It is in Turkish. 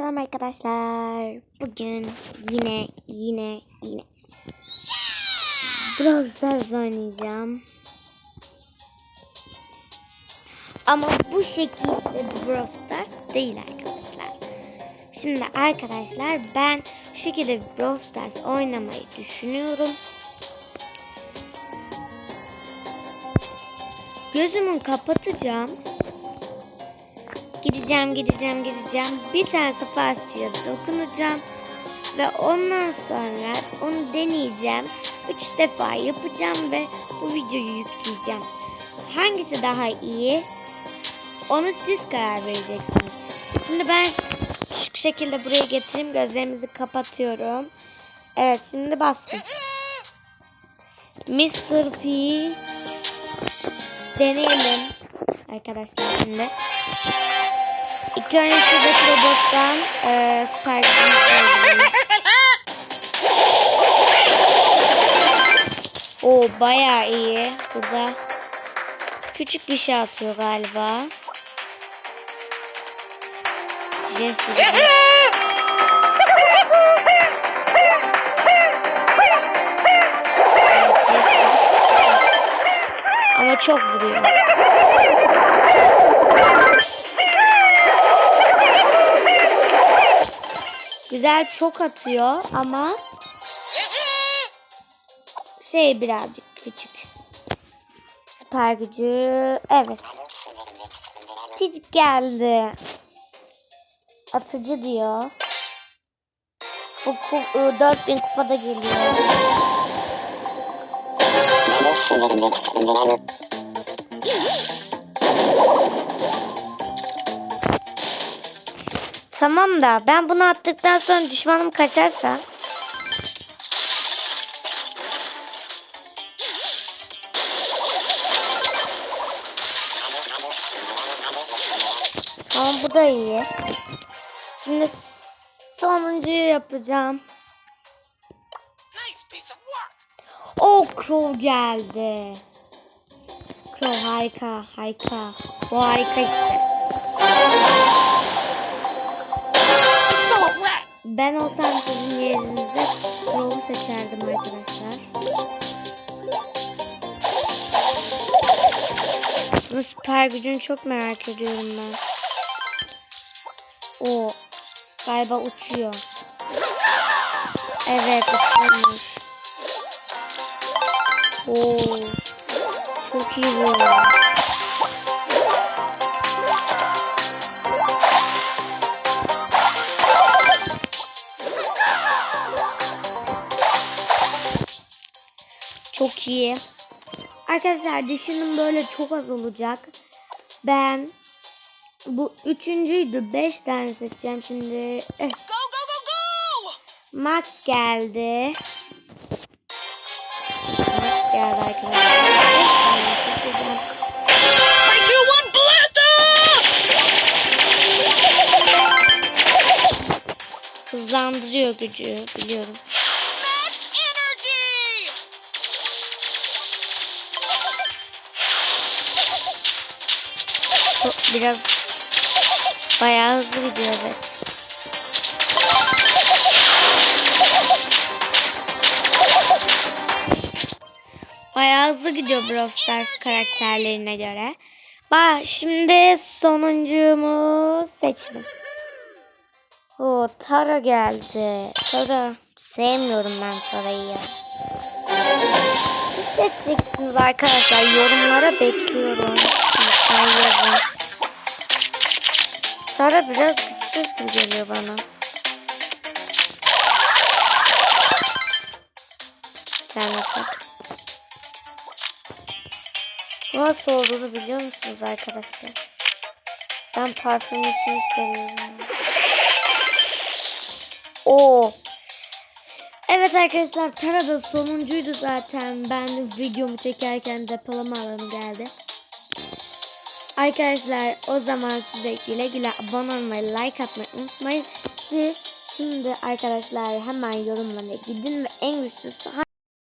Selam arkadaşlar. Bugün yine yine yine Brawl Stars oynayacağım. Ama bu şekilde Brawl Stars değil arkadaşlar. Şimdi arkadaşlar ben şu şekilde Brawl Stars oynamayı düşünüyorum. Gözümü kapatacağım. Gideceğim, gideceğim, gideceğim. Bir tane savaşçıya dokunacağım. Ve ondan sonra onu deneyeceğim. Üç defa yapacağım ve bu videoyu yükleyeceğim. Hangisi daha iyi? Onu siz karar vereceksiniz. Şimdi ben şu şekilde buraya getireyim. Gözlerimizi kapatıyorum. Evet şimdi bastım. Mr. P deneyelim. Arkadaşlar şimdi. İlk önce şuradaki robottan e, gücümüzü O baya iyi. Burada küçük bir şey atıyor galiba. Jesse. Ama çok vuruyor. Güzel çok atıyor ama şey birazcık küçük. Süper gücü. Evet. Cicik geldi. Atıcı diyor. Bu ku- ıı, 4000 kupada geliyor. Tamam da ben bunu attıktan sonra düşmanım kaçarsa Tamam bu da iyi. Şimdi sonuncuyu yapacağım. O Crow geldi. Crow harika harika. Bu harika Ben olsam sizin yerinizde Crow'u seçerdim arkadaşlar. Bu süper gücünü çok merak ediyorum ben. O galiba uçuyor. Evet uçuyormuş. Oo çok iyi bu. Çok iyi. Arkadaşlar düşünün böyle çok az olacak. Ben bu üçüncüydü. Beş tane seçeceğim şimdi. Eh, Go, go, go, go! Max geldi. Max geldi arkadaşlar. Hızlandırıyor gücü biliyorum. Biraz bayağı hızlı gidiyor evet. Bayağı hızlı gidiyor Brawl Stars karakterlerine göre. Bak şimdi sonuncumu seçtim. O Tara geldi. Tara sevmiyorum ben Tara'yı ya. Siz seçeceksiniz arkadaşlar. Yorumlara bekliyorum. Yazın. Tara biraz güçsüz gibi geliyor bana. Nasıl? Nasıl olduğunu biliyor musunuz arkadaşlar? Ben parfümlüsünü seviyorum. Oo. Evet arkadaşlar Tara da sonuncuydu zaten. Ben videomu çekerken depolama alanı geldi. Arkadaşlar o zaman size güle güle abone olmayı, like atmayı unutmayın. Siz şimdi arkadaşlar hemen yorumlara gidin ve en güçlüsü